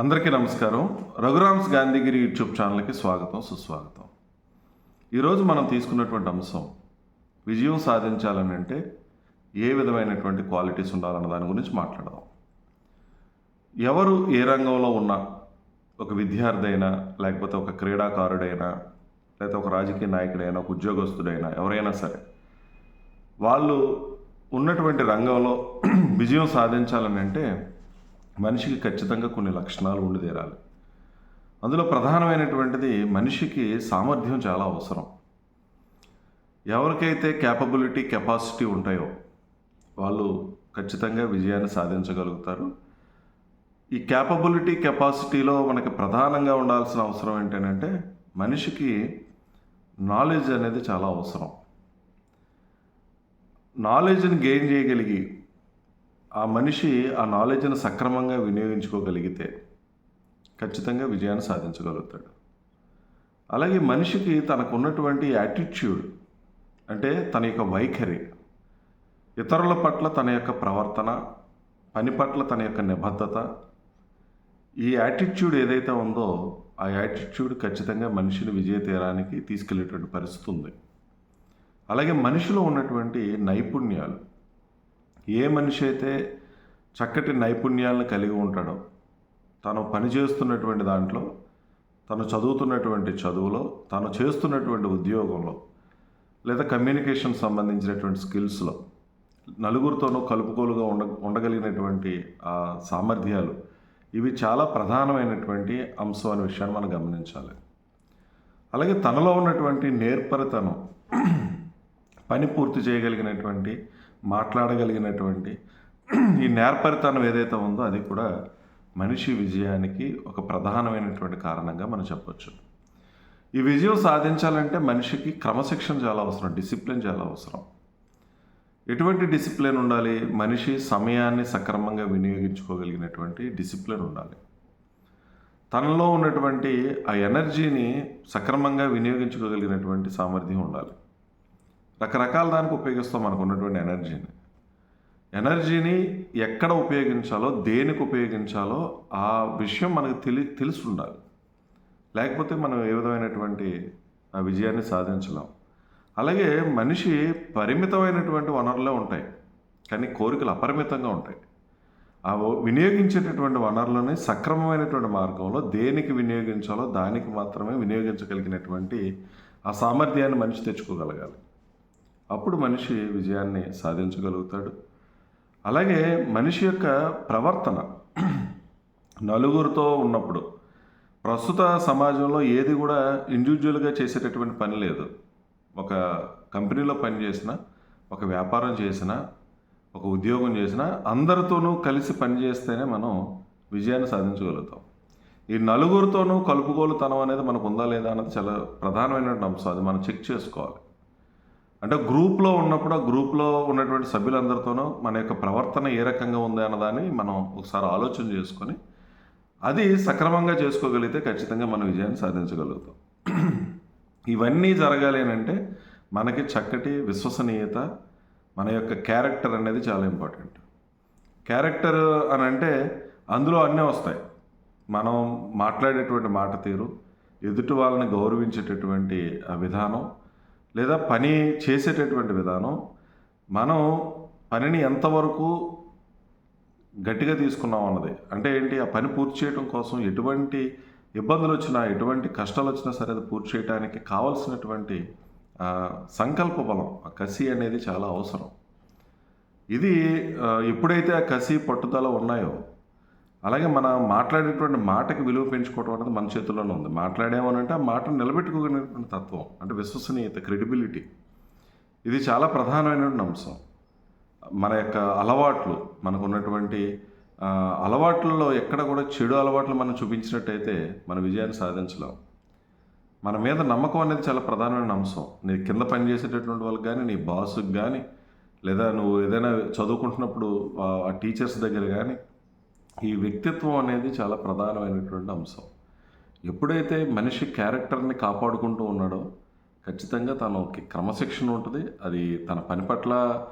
అందరికీ నమస్కారం. రఘురామ్స్ గాంధీగిరి యూట్యూబ్ ఛానల్కి స్వాగతం సుస్వాగతం. ఈరోజు మనం తీసుకున్నటువంటి అంశం విజయం సాధించాలని అంటే ఏ విధమైనటువంటి క్వాలిటీస్ ఉండాలన్న దాని గురించి మాట్లాడదాం. ఎవరు ఏ రంగంలో ఉన్నా ఒక విద్యార్థి అయినా లేకపోతే ఒక క్రీడాకారుడైనా లేకపోతే ఒక రాజకీయ నాయకుడైనా ఒక ఉద్యోగస్తుడైనా ఎవరైనా సరే వాళ్ళు ఉన్నటువంటి రంగంలో విజయం సాధించాలని అంటే మనిషికి ఖచ్చితంగా కొన్ని లక్షణాలు ఉండి తీరాలి. అందులో ప్రధానమైనటువంటిది మనిషికి సామర్థ్యం చాలా అవసరం. ఎవరికైతే క్యాపబిలిటీ కెపాసిటీ ఉంటాయో వాళ్ళు ఖచ్చితంగా విజయాన్ని సాధించగలుగుతారు. ఈ క్యాపబిలిటీ కెపాసిటీలో మనకి ప్రధానంగా ఉండాల్సిన అవసరం ఏంటంటే మనిషికి నాలెడ్జ్ అనేది చాలా అవసరం. నాలెడ్జ్ని గెయిన్ చేయగలిగి ఆ మనిషి ఆ నాలెడ్జ్ని సక్రమంగా వినియోగించుకోగలిగితే ఖచ్చితంగా విజయాన్ని సాధించగలుగుతాడు. అలాగే మనిషికి తనకున్నటువంటి యాటిట్యూడ్ అంటే తన యొక్క వైఖరి ఇతరుల పట్ల తన యొక్క ప్రవర్తన పని పట్ల తన యొక్క నిబద్ధత ఈ యాటిట్యూడ్ ఏదైతే ఉందో ఆ యాటిట్యూడ్ ఖచ్చితంగా మనిషిని విజయ తీరానికి తీసుకెళ్ళేటువంటి పరిస్థితి ఉంది. అలాగే మనిషిలో ఉన్నటువంటి నైపుణ్యాలు ఏ మనిషి అయితే చక్కటి నైపుణ్యాలను కలిగి ఉంటాడో తను పనిచేస్తున్నటువంటి దాంట్లో తను చదువుతున్నటువంటి చదువులో తను చేస్తున్నటువంటి ఉద్యోగంలో లేదా కమ్యూనికేషన్ సంబంధించినటువంటి స్కిల్స్లో నలుగురితోనూ కలుపుకోలుగా ఉండ ఉండగలిగినటువంటి ఆ సామర్థ్యాలు ఇవి చాలా ప్రధానమైనటువంటి అంశం అనే విషయాన్ని మనం గమనించాలి. అలాగే తనలో ఉన్నటువంటి నేర్పరితనం పని పూర్తి చేయగలిగినటువంటి మాట్లాడగలిగినటువంటి ఈ నేర్పరితనం ఏదైతే ఉందో అది కూడా మనిషి విజయానికి ఒక ప్రధానమైనటువంటి కారణంగా మనం చెప్పొచ్చు. ఈ విజయం సాధించాలంటే మనిషికి క్రమశిక్షణ చాలా అవసరం డిసిప్లిన్ చాలా అవసరం. ఎటువంటి డిసిప్లిన్ ఉండాలి? మనిషి సమయాన్ని సక్రమంగా వినియోగించుకోగలిగినటువంటి డిసిప్లిన్ ఉండాలి. తనలో ఉన్నటువంటి ఆ ఎనర్జీని సక్రమంగా వినియోగించుకోగలిగినటువంటి సామర్థ్యం ఉండాలి. రకరకాల దానికి ఉపయోగిస్తాం మనకు ఉన్నటువంటి ఎనర్జీని. ఎనర్జీని ఎక్కడ ఉపయోగించాలో దేనికి ఉపయోగించాలో ఆ విషయం మనకు తెలి తెలిసి ఉండాలి లేకపోతే మనం ఏ విధమైనటువంటి ఆ విజయాన్ని సాధించలేం. అలాగే మనిషి పరిమితమైనటువంటి వనరులే ఉంటాయి. కానీ కోరికలు అపరిమితంగా ఉంటాయి. ఆ వినియోగించేటటువంటి వనరులని సక్రమమైనటువంటి మార్గంలో దేనికి వినియోగించాలో దానికి మాత్రమే వినియోగించగలిగినటువంటి ఆ సామర్థ్యాన్ని మనిషి తెచ్చుకోగలగాలి. అప్పుడు మనిషి విజయాన్ని సాధించగలుగుతాడు. అలాగే మనిషి యొక్క ప్రవర్తన నలుగురితో ఉన్నప్పుడు ప్రస్తుత సమాజంలో ఏది కూడా ఇండివిజువల్గా చేసేటటువంటి పని లేదు. ఒక కంపెనీలో పనిచేసిన ఒక వ్యాపారం చేసిన ఒక ఉద్యోగం చేసిన అందరితోనూ కలిసి పని చేస్తేనే మనం విజయాన్ని సాధించగలుగుతాం. ఈ నలుగురితోనూ కలుపుకోలుతనం అనేది మనకు ఉందా లేదా అన్నది చాలా ప్రధానమైనటువంటి అంశం. అది మనం చెక్ చేసుకోవాలి. అంటే గ్రూప్లో ఉన్నప్పుడు ఆ గ్రూప్లో ఉన్నటువంటి సభ్యులందరితోనూ మన యొక్క ప్రవర్తన ఏ రకంగా ఉంది అన్నదాన్ని మనం ఒకసారి ఆలోచన చేసుకొని అది సక్రమంగా చేసుకోగలిగితే ఖచ్చితంగా మనం విజయాన్ని సాధించగలుగుతాం. ఇవన్నీ జరగాలి అంటే మనకి చక్కటి విశ్వసనీయత మన యొక్క క్యారెక్టర్ అనేది చాలా ఇంపార్టెంట్. క్యారెక్టర్ అని అంటే అందులో అన్నీ వస్తాయి. మనం మాట్లాడేటువంటి మాట తీరు ఎదుటి వాళ్ళని గౌరవించేటటువంటి విధానం లేదా పని చేసేటటువంటి విధానం మనం పనిని ఎంతవరకు గట్టిగా తీసుకున్నాం అన్నది. అంటే ఏంటి? ఆ పని పూర్తి చేయడం కోసం ఎటువంటి ఇబ్బందులు వచ్చినా ఎటువంటి కష్టాలు వచ్చినా సరే అది పూర్తి చేయడానికి కావలసినటువంటి సంకల్ప బలం ఆ కసి అనేది చాలా అవసరం. ఇది ఎప్పుడైతే ఆ కసి పట్టుదల ఉన్నాయో అలాగే మనం మాట్లాడేటువంటి మాటకి విలువ పెంచుకోవడం అనేది మన చేతుల్లోనే ఉంది. మాట్లాడేమనంటే ఆ మాటను నిలబెట్టుకోగలిగినటువంటి తత్వం అంటే విశ్వసనీయత క్రెడిబిలిటీ. ఇది చాలా ప్రధానమైనటువంటి అంశం. మన యొక్క అలవాట్లు మనకు ఉన్నటువంటి అలవాట్లలో ఎక్కడ కూడా చెడు అలవాట్లు మనం చూపించినట్టయితే మన విజయాన్ని సాధించలేం. మన మీద నమ్మకం అనేది చాలా ప్రధానమైన అంశం. నీ కింద పనిచేసేటటువంటి వాళ్ళకి కానీ నీ బాసుకి కానీ లేదా నువ్వు ఏదైనా చదువుకుంటున్నప్పుడు ఆ టీచర్స్ దగ్గర కానీ ఈ వ్యక్తిత్వం అనేది చాలా ప్రధానమైనటువంటి అంశం. ఎప్పుడైతే మనిషి క్యారెక్టర్ని కాపాడుకుంటూ ఉన్నాడో ఖచ్చితంగా తనకి క్రమశిక్షణ ఉంటుంది. అది తన పని పట్ల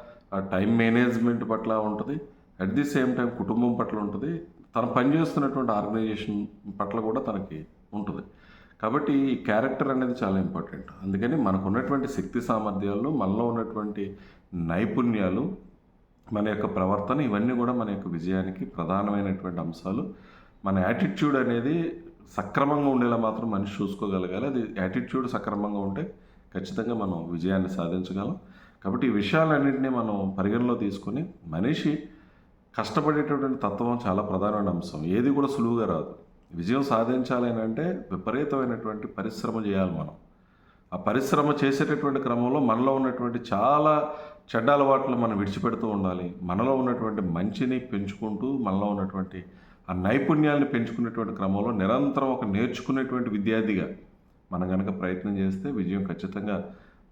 టైం మేనేజ్మెంట్ పట్ల ఉంటుంది. అట్ ది సేమ్ టైం కుటుంబం పట్ల ఉంటుంది. తను పనిచేస్తున్నటువంటి ఆర్గనైజేషన్ పట్ల కూడా తనకి ఉంటుంది. కాబట్టి ఈ క్యారెక్టర్ అనేది చాలా ఇంపార్టెంట్. అందుకని మనకు ఉన్నటువంటి శక్తి సామర్థ్యాలు మనలో ఉన్నటువంటి నైపుణ్యాలు మన యొక్క ప్రవర్తన ఇవన్నీ కూడా మన యొక్క విజయానికి ప్రధానమైనటువంటి అంశాలు. మన యాటిట్యూడ్ అనేది సక్రమంగా ఉండేలా మాత్రం మనిషి చూసుకోగలగాలి. అది యాటిట్యూడ్ సక్రమంగా ఉంటే ఖచ్చితంగా మనం విజయాన్ని సాధించగలం. కాబట్టి ఈ విషయాలన్నింటినీ మనం పరిగణలో తీసుకొని మనిషి కష్టపడేటటువంటి తత్వం చాలా ప్రధానమైన అంశం. ఏది కూడా సులువుగా రాదు. విజయం సాధించాలి అంటే విపరీతమైనటువంటి పరిశ్రమ చేయాలి మనం. ఆ పరిశ్రమ చేసేటటువంటి క్రమంలో మనలో ఉన్నటువంటి చాలా చెడ్డ అలవాట్లు మనం విడిచిపెడుతూ ఉండాలి. మనలో ఉన్నటువంటి మంచిని పెంచుకుంటూ మనలో ఉన్నటువంటి ఆ నైపుణ్యాలను పెంచుకునేటువంటి క్రమంలో నిరంతరం ఒక నేర్చుకునేటువంటి విద్యార్థిగా మనం కనుక ప్రయత్నం చేస్తే విజయం ఖచ్చితంగా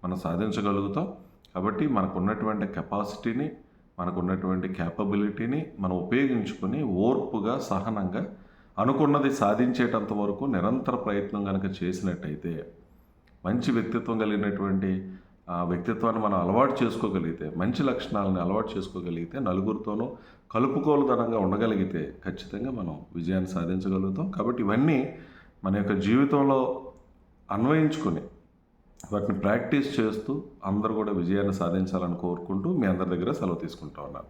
మనం సాధించగలుగుతాం. కాబట్టి మనకు ఉన్నటువంటి కెపాసిటీని మనకు ఉన్నటువంటి క్యాపబిలిటీని మనం ఉపయోగించుకొని ఓర్పుగా సహనంగా అనుకున్నది సాధించేటంత వరకు నిరంతర ప్రయత్నం కనుక చేసినట్టయితే మంచి వ్యక్తిత్వం కలిగినటువంటి ఆ వ్యక్తిత్వాన్ని మనం అలవాటు చేసుకోగలిగితే మంచి లక్షణాలను అలవాటు చేసుకోగలిగితే నలుగురితోనూ కలుపుకోలుతనంగా ఉండగలిగితే ఖచ్చితంగా మనం విజయాన్ని సాధించగలుగుతాం. కాబట్టి ఇవన్నీ మన యొక్క జీవితంలో అన్వయించుకొని వాటిని ప్రాక్టీస్ చేస్తూ అందరూ కూడా విజయాన్ని సాధించాలని కోరుకుంటూ మీ అందరి దగ్గర సెలవు తీసుకుంటా ఉన్నాను.